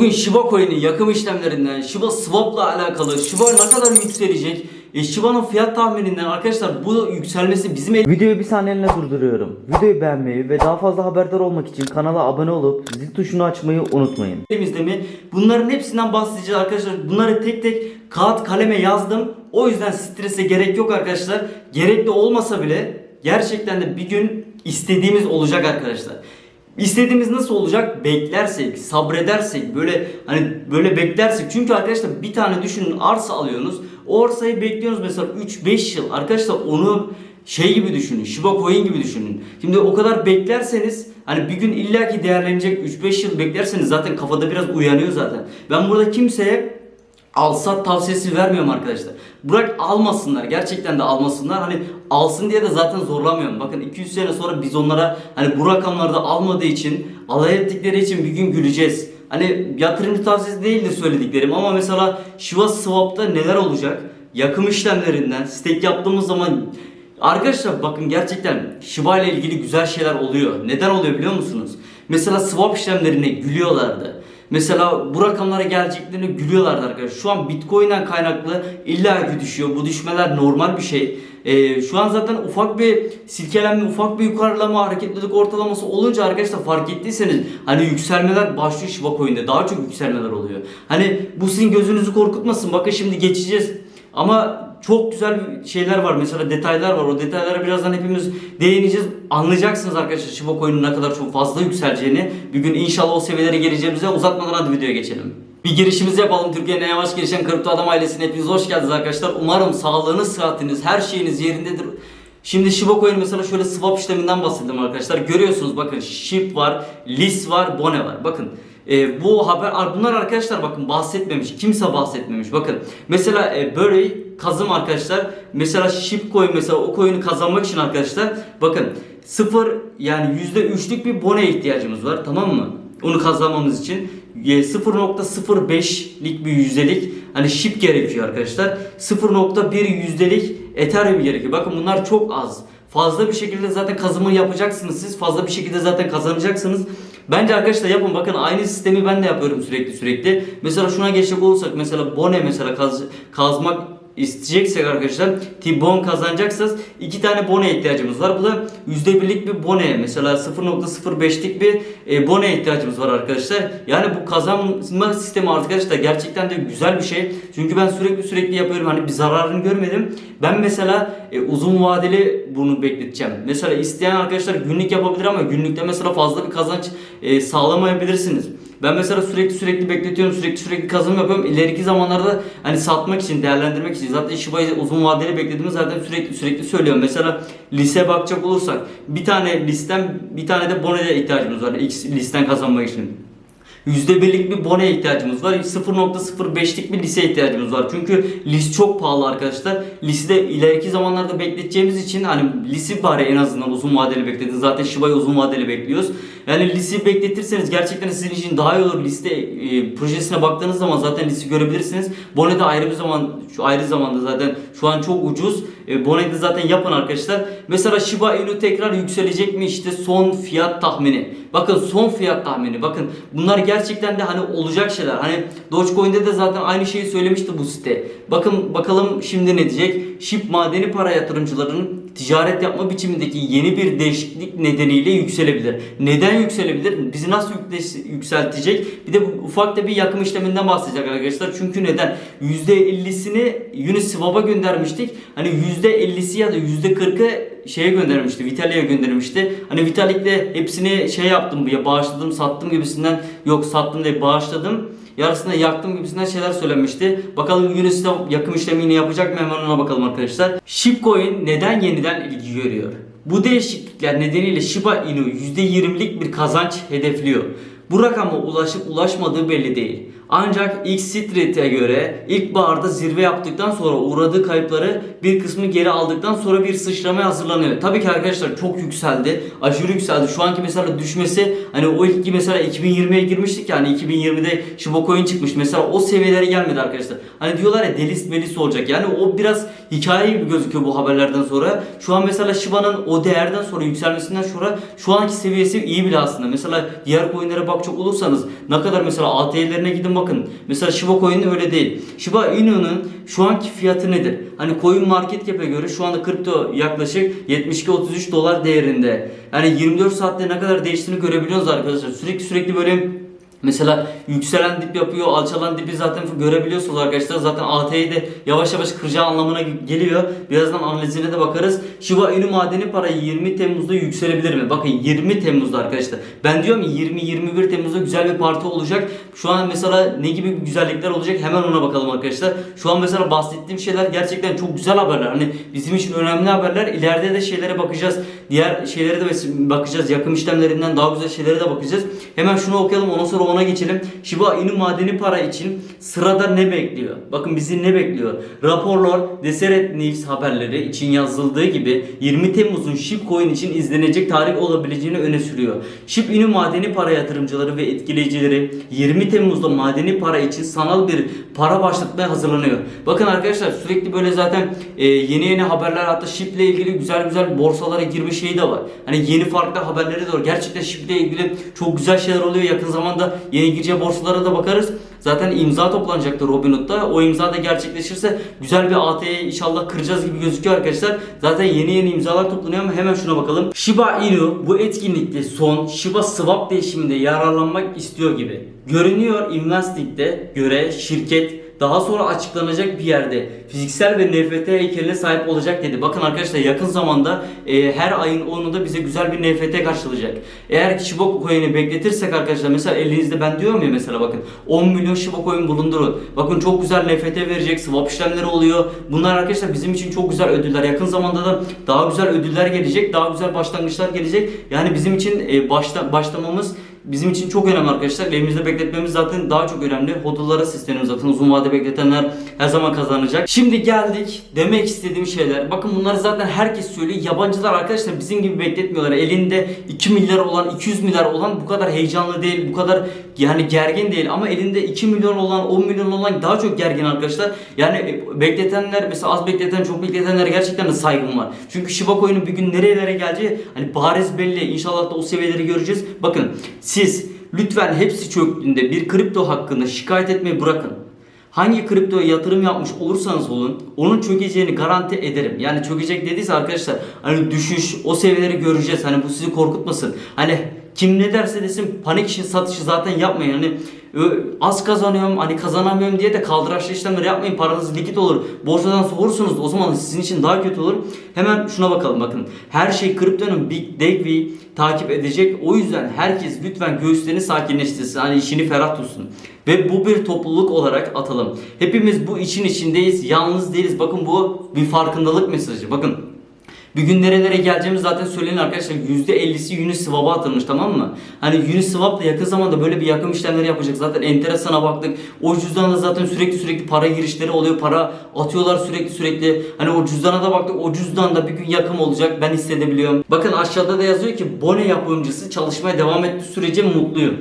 Bugün Shiba Coin'in yakım işlemlerinden, Shiba Swap'la alakalı, Shiba ne kadar yükselecek, e, Shiba'nın fiyat tahmininden arkadaşlar bu yükselmesi bizim el- Videoyu bir saniyeliğine durduruyorum. Videoyu beğenmeyi ve daha fazla haberdar olmak için kanala abone olup zil tuşunu açmayı unutmayın. elimizde mi? Bunların hepsinden bahsedeceğiz arkadaşlar. Bunları tek tek kağıt kaleme yazdım. O yüzden strese gerek yok arkadaşlar. Gerekli olmasa bile gerçekten de bir gün istediğimiz olacak arkadaşlar. İstediğimiz nasıl olacak? Beklersek, sabredersek, böyle hani böyle beklersek. Çünkü arkadaşlar bir tane düşünün arsa alıyorsunuz. O arsayı bekliyorsunuz mesela 3-5 yıl. Arkadaşlar onu şey gibi düşünün. Shiba Coin gibi düşünün. Şimdi o kadar beklerseniz hani bir gün illaki değerlenecek 3-5 yıl beklerseniz zaten kafada biraz uyanıyor zaten. Ben burada kimseye alsat tavsiyesi vermiyorum arkadaşlar. Bırak almasınlar. Gerçekten de almasınlar. Hani alsın diye de zaten zorlamıyorum. Bakın 200 sene sonra biz onlara hani bu rakamlarda almadığı için alay ettikleri için bir gün güleceğiz. Hani yatırımcı tavsiyesi değildir söylediklerim ama mesela Shiba Swap'ta neler olacak? Yakım işlemlerinden stake yaptığımız zaman Arkadaşlar bakın gerçekten Shiba ile ilgili güzel şeyler oluyor. Neden oluyor biliyor musunuz? Mesela swap işlemlerine gülüyorlardı. Mesela bu rakamlara geleceklerine gülüyorlardı arkadaşlar. Şu an Bitcoin'den kaynaklı illa ki düşüyor. Bu düşmeler normal bir şey. Ee, şu an zaten ufak bir silkelenme, ufak bir yukarılama, hareketlilik ortalaması olunca arkadaşlar fark ettiyseniz hani yükselmeler başlıyor Shiba Coin'de. Daha çok yükselmeler oluyor. Hani bu sizin gözünüzü korkutmasın. Bakın şimdi geçeceğiz. Ama çok güzel şeyler var. Mesela detaylar var. O detaylara birazdan hepimiz değineceğiz. Anlayacaksınız arkadaşlar Shiba Coin'in ne kadar çok fazla yükseleceğini. Bir gün inşallah o seviyelere geleceğimize uzatmadan hadi videoya geçelim. Bir girişimizi yapalım. Türkiye'nin en yavaş gelişen kripto adam ailesine hepiniz hoş geldiniz arkadaşlar. Umarım sağlığınız, sıhhatiniz, her şeyiniz yerindedir. Şimdi Shiba Coin mesela şöyle swap işleminden bahsedelim arkadaşlar. Görüyorsunuz bakın SHIB var, LIS var, BONE var. Bakın e, bu haber bunlar arkadaşlar bakın bahsetmemiş. Kimse bahsetmemiş. Bakın mesela e, böyle kazım arkadaşlar. Mesela SHIB coin mesela o coin'i kazanmak için arkadaşlar bakın sıfır yani yüzde üçlük bir bone ihtiyacımız var tamam mı? Onu kazanmamız için e, 0.05'lik bir yüzdelik hani SHIB gerekiyor arkadaşlar. 0.1 yüzdelik Ethereum gerekiyor. Bakın bunlar çok az. Fazla bir şekilde zaten kazımı yapacaksınız siz. Fazla bir şekilde zaten kazanacaksınız. Bence arkadaşlar yapın bakın aynı sistemi ben de yapıyorum sürekli sürekli. Mesela şuna geçecek olursak mesela bone mesela kaz, kazmak isteyeceksek arkadaşlar T-bone kazanacaksanız iki tane bone ihtiyacımız var. Bu da %1'lik bir bone mesela 0.05'lik bir e, bone ihtiyacımız var arkadaşlar. Yani bu kazanma sistemi arkadaşlar gerçekten de güzel bir şey. Çünkü ben sürekli sürekli yapıyorum hani bir zararını görmedim. Ben mesela e, uzun vadeli bunu bekleteceğim. Mesela isteyen arkadaşlar günlük yapabilir ama günlükte mesela fazla bir kazanç e, sağlamayabilirsiniz. Ben mesela sürekli sürekli bekletiyorum, sürekli sürekli kazanım yapıyorum. İleriki zamanlarda hani satmak için, değerlendirmek için. Zaten Shiba'yı uzun vadeli beklediğimi zaten sürekli sürekli söylüyorum. Mesela lise bakacak olursak bir tane listen bir tane de bonede ihtiyacımız var. X listen kazanmak için. %1'lik bir bone ihtiyacımız var. 0.05'lik bir lise ihtiyacımız var. Çünkü lis çok pahalı arkadaşlar. Lisi de ileriki zamanlarda bekleteceğimiz için hani lisi bari en azından uzun vadeli bekledin. Zaten Shiba'yı uzun vadeli bekliyoruz. Yani lisi bekletirseniz gerçekten sizin için daha iyi olur. Liste e, projesine baktığınız zaman zaten lisi görebilirsiniz. Bone de ayrı bir zaman şu ayrı zamanda zaten şu an çok ucuz. E, Bone'de zaten yapın arkadaşlar. Mesela Shiba Inu tekrar yükselecek mi işte son fiyat tahmini. Bakın son fiyat tahmini. Bakın bunlar gerçekten de hani olacak şeyler. Hani Dogecoin'de de zaten aynı şeyi söylemişti bu site. Bakın bakalım şimdi ne diyecek? SHIB madeni para yatırımcılarının ticaret yapma biçimindeki yeni bir değişiklik nedeniyle yükselebilir. Neden yükselebilir? Bizi nasıl yükseltecek? Bir de bu ufak da bir yakım işleminden bahsedecek arkadaşlar. Çünkü neden? %50'sini Uniswap'a göndermiştik. Hani %50'si ya da %40'ı şeye göndermişti. Vitalik'e göndermişti. Hani Vitalik'le hepsini şey yaptım ya bağışladım, sattım gibisinden yok sattım diye bağışladım. Yarısını yaktım gibisinden şeyler söylenmişti. Bakalım Uniswap yakım işlemini yapacak mı hemen ona bakalım arkadaşlar. Shipcoin neden yeniden ilgi görüyor? Bu değişiklikler nedeniyle Shiba Inu %20'lik bir kazanç hedefliyor. Bu rakama ulaşıp ulaşmadığı belli değil. Ancak X Street'e göre ilkbaharda zirve yaptıktan sonra uğradığı kayıpları bir kısmı geri aldıktan sonra bir sıçramaya hazırlanıyor. Tabii ki arkadaşlar çok yükseldi. Aşırı yükseldi. Şu anki mesela düşmesi hani o ilk mesela 2020'ye girmiştik yani 2020'de Shiba Coin çıkmış. Mesela o seviyelere gelmedi arkadaşlar. Hani diyorlar ya delis melis olacak. Yani o biraz hikaye gibi gözüküyor bu haberlerden sonra. Şu an mesela Shiba'nın o değerden sonra yükselmesinden sonra şu anki seviyesi iyi bile aslında. Mesela diğer coinlere bak bakacak olursanız ne kadar mesela ATL'lerine gidin bakın. Mesela Shiba Coin öyle değil. Shiba Inu'nun şu anki fiyatı nedir? Hani Coin Market Cap'e göre şu anda kripto yaklaşık 72-33 dolar değerinde. Yani 24 saatte ne kadar değiştiğini görebiliyoruz arkadaşlar. Sürekli sürekli böyle Mesela yükselen dip yapıyor, alçalan dipi zaten görebiliyorsunuz arkadaşlar. Zaten AT'yi de yavaş yavaş kıracağı anlamına geliyor. Birazdan analizine de bakarız. Shiba Inu madeni parayı 20 Temmuz'da yükselebilir mi? Bakın 20 Temmuz'da arkadaşlar. Ben diyorum ya 20-21 Temmuz'da güzel bir parti olacak. Şu an mesela ne gibi güzellikler olacak hemen ona bakalım arkadaşlar. Şu an mesela bahsettiğim şeyler gerçekten çok güzel haberler. Hani bizim için önemli haberler. İleride de şeylere bakacağız. Diğer şeylere de bakacağız. Yakım işlemlerinden daha güzel şeylere de bakacağız. Hemen şunu okuyalım ondan sonra ona geçelim. Shiba Inu madeni para için sırada ne bekliyor? Bakın bizi ne bekliyor? Raporlar Deseret News haberleri için yazıldığı gibi 20 Temmuz'un Shipcoin için izlenecek tarih olabileceğini öne sürüyor. Shib Inu madeni para yatırımcıları ve etkileyicileri 20 Temmuz'da madeni para için sanal bir para başlatmaya hazırlanıyor. Bakın arkadaşlar sürekli böyle zaten e, yeni yeni haberler hatta Shib ile ilgili güzel güzel borsalara girme şeyi de var. Hani yeni farklı haberleri de var. Gerçekten ile ilgili çok güzel şeyler oluyor. Yakın zamanda yeni gireceği borsalara da bakarız. Zaten imza toplanacaktır Robinhood'da. O imza da gerçekleşirse güzel bir AT'yi inşallah kıracağız gibi gözüküyor arkadaşlar. Zaten yeni yeni imzalar toplanıyor ama hemen şuna bakalım. Shiba Inu bu etkinlikte son Shiba Swap değişiminde yararlanmak istiyor gibi. Görünüyor Investing'de göre şirket daha sonra açıklanacak bir yerde fiziksel ve NFT heykeline sahip olacak dedi. Bakın arkadaşlar yakın zamanda e, her ayın 10'unda bize güzel bir NFT karşılayacak. Eğer Shiba Coin'i bekletirsek arkadaşlar mesela elinizde ben diyorum ya mesela bakın 10 milyon Shiba Coin bulundurun. Bakın çok güzel NFT verecek, swap işlemleri oluyor. Bunlar arkadaşlar bizim için çok güzel ödüller. Yakın zamanda da daha güzel ödüller gelecek, daha güzel başlangıçlar gelecek. Yani bizim için e, başta başlamamız bizim için çok önemli arkadaşlar. Elimizde bekletmemiz zaten daha çok önemli. Hodullara sistemimiz zaten uzun vade bekletenler her zaman kazanacak. Şimdi geldik demek istediğim şeyler. Bakın bunları zaten herkes söylüyor. Yabancılar arkadaşlar bizim gibi bekletmiyorlar. Elinde 2 milyar olan, 200 milyar olan bu kadar heyecanlı değil, bu kadar yani gergin değil. Ama elinde 2 milyon olan, 10 milyon olan daha çok gergin arkadaşlar. Yani bekletenler mesela az bekleten, çok bekletenlere gerçekten de saygım var. Çünkü Shiba Coin'in bir gün nerelere geleceği hani bariz belli. İnşallah da o seviyeleri göreceğiz. Bakın siz lütfen hepsi çöktüğünde bir kripto hakkında şikayet etmeyi bırakın. Hangi kriptoya yatırım yapmış olursanız olun onun çökeceğini garanti ederim. Yani çökecek dediyse arkadaşlar hani düşüş o seviyeleri göreceğiz. Hani bu sizi korkutmasın. Hani kim ne derse desin panik işin satışı zaten yapmayın. Hani az kazanıyorum hani kazanamıyorum diye de kaldıraçlı işlemler yapmayın. Paranız likit olur. Borsadan soğursunuz. O zaman sizin için daha kötü olur. Hemen şuna bakalım bakın. Her şey kriptonun Big Degvi takip edecek. O yüzden herkes lütfen göğüslerini sakinleştirsin. Hani işini ferah tutsun. Ve bu bir topluluk olarak atalım. Hepimiz bu için içindeyiz. Yalnız değiliz. Bakın bu bir farkındalık mesajı. Bakın bir gün nerelere geleceğimiz zaten söyleyin arkadaşlar. %50'si Uniswap'a atılmış tamam mı? Hani Uniswap da yakın zamanda böyle bir yakım işlemleri yapacak. Zaten enteresana baktık. O cüzdana zaten sürekli sürekli para girişleri oluyor. Para atıyorlar sürekli sürekli. Hani o cüzdana da baktık. O cüzdan da bir gün yakım olacak. Ben hissedebiliyorum. Bakın aşağıda da yazıyor ki Bone yapımcısı çalışmaya devam ettiği sürece mutluyum.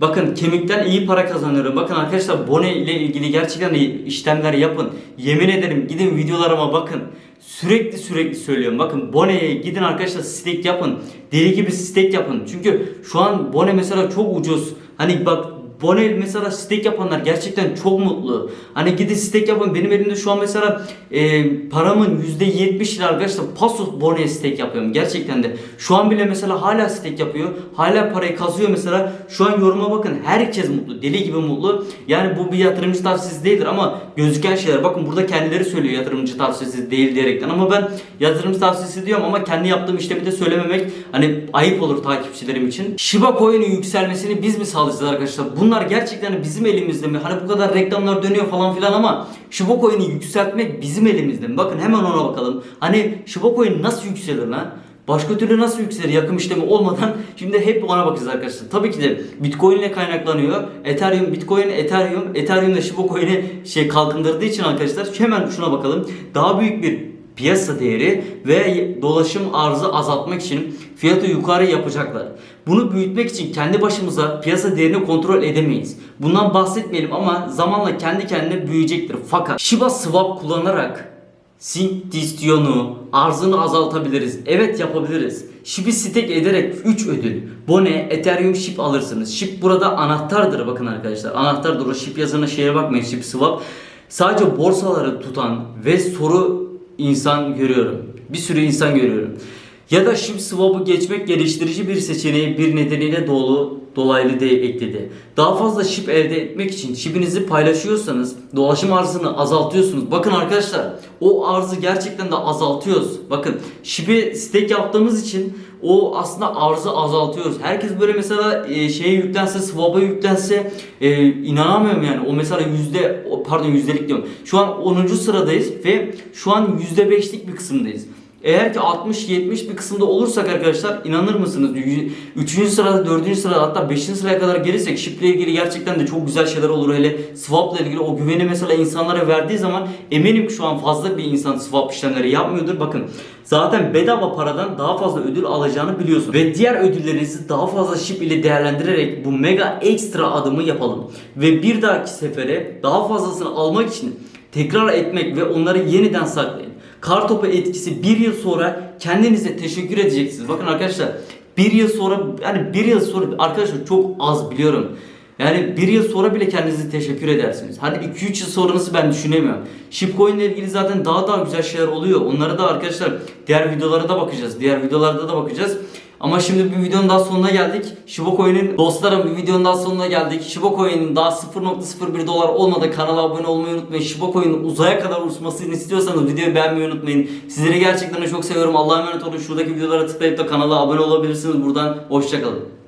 Bakın kemikten iyi para kazanıyorum. Bakın arkadaşlar Bone ile ilgili gerçekten işlemler yapın. Yemin ederim gidin videolarıma bakın. Sürekli sürekli söylüyorum. Bakın Bone'ye gidin arkadaşlar stake yapın. Deli gibi stake yapın. Çünkü şu an Bone mesela çok ucuz. Hani bak Bone mesela stake yapanlar gerçekten çok mutlu. Hani gidin stake yapın. Benim elimde şu an mesela e, paramın %70 ile arkadaşlar pasos Bone stake yapıyorum. Gerçekten de. Şu an bile mesela hala stake yapıyor. Hala parayı kazıyor mesela. Şu an yoruma bakın. Herkes mutlu. Deli gibi mutlu. Yani bu bir yatırımcı tavsiyesi değildir ama gözüken şeyler. Bakın burada kendileri söylüyor yatırımcı tavsiyesi değil diyerekten. Ama ben yatırımcı tavsiyesi diyorum ama kendi yaptığım işlemi de söylememek hani ayıp olur takipçilerim için. Shiba Coin'in yükselmesini biz mi sağlayacağız arkadaşlar? Bunlar gerçekten bizim elimizde mi? Hani bu kadar reklamlar dönüyor falan filan ama Shiba Coin'i yükseltmek bizim elimizde mi? Bakın hemen ona bakalım. Hani Shiba Coin nasıl yükselir lan? Başka türlü nasıl yükselir yakım işlemi olmadan? Şimdi hep ona bakacağız arkadaşlar. Tabii ki de Bitcoin ile kaynaklanıyor. Ethereum, Bitcoin, Ethereum, Ethereum ile Shiba Coin'i şey kalkındırdığı için arkadaşlar hemen şuna bakalım. Daha büyük bir piyasa değeri ve dolaşım arzı azaltmak için fiyatı yukarı yapacaklar. Bunu büyütmek için kendi başımıza piyasa değerini kontrol edemeyiz. Bundan bahsetmeyelim ama zamanla kendi kendine büyüyecektir. Fakat Shiba Swap kullanarak Sync distisyonu, arzını azaltabiliriz. Evet yapabiliriz. Ship'i stake ederek 3 ödül. Bone, Ethereum ship alırsınız. Ship burada anahtardır bakın arkadaşlar. Anahtardır o ship yazana şeye bakmayın. Ship swap. Sadece borsaları tutan ve soru insan görüyorum. Bir sürü insan görüyorum. Ya da ship swap'ı geçmek geliştirici bir seçeneği bir nedeniyle dolu dolaylı de ekledi. Daha fazla ship elde etmek için ship'inizi paylaşıyorsanız dolaşım arzını azaltıyorsunuz. Bakın arkadaşlar o arzı gerçekten de azaltıyoruz. Bakın ship'i stake yaptığımız için o aslında arzı azaltıyoruz. Herkes böyle mesela e, şeye yüklense, swap'a yüklense e, inanamıyorum yani. O mesela yüzde, pardon yüzdelik diyorum. Şu an 10. sıradayız ve şu an yüzde beşlik bir kısımdayız. Eğer ki 60-70 bir kısımda olursak arkadaşlar inanır mısınız? 3. sırada, 4. sırada hatta 5. sıraya kadar gelirsek Ship'le ilgili gerçekten de çok güzel şeyler olur. Hele swap'la ilgili o güveni mesela insanlara verdiği zaman eminim ki şu an fazla bir insan swap işlemleri yapmıyordur. Bakın zaten bedava paradan daha fazla ödül alacağını biliyorsun. Ve diğer ödüllerinizi daha fazla ship ile değerlendirerek bu mega ekstra adımı yapalım. Ve bir dahaki sefere daha fazlasını almak için tekrar etmek ve onları yeniden saklayın. Kartopu etkisi bir yıl sonra kendinize teşekkür edeceksiniz. Bakın arkadaşlar bir yıl sonra yani bir yıl sonra arkadaşlar çok az biliyorum. Yani bir yıl sonra bile kendinize teşekkür edersiniz. Hani 2-3 yıl sonrası ben düşünemiyorum. Shipcoin ile ilgili zaten daha daha güzel şeyler oluyor. Onlara da arkadaşlar diğer videolara da bakacağız. Diğer videolarda da bakacağız. Ama şimdi bir videonun daha sonuna geldik. Shiba Coin'in dostlarım bir videonun daha sonuna geldik. Shiba Coin'in daha 0.01 dolar olmadı. Kanala abone olmayı unutmayın. Shiba Coin'in uzaya kadar uçmasını istiyorsanız videoyu beğenmeyi unutmayın. Sizleri gerçekten çok seviyorum. Allah'a emanet olun. Şuradaki videolara tıklayıp da kanala abone olabilirsiniz. Buradan hoşçakalın.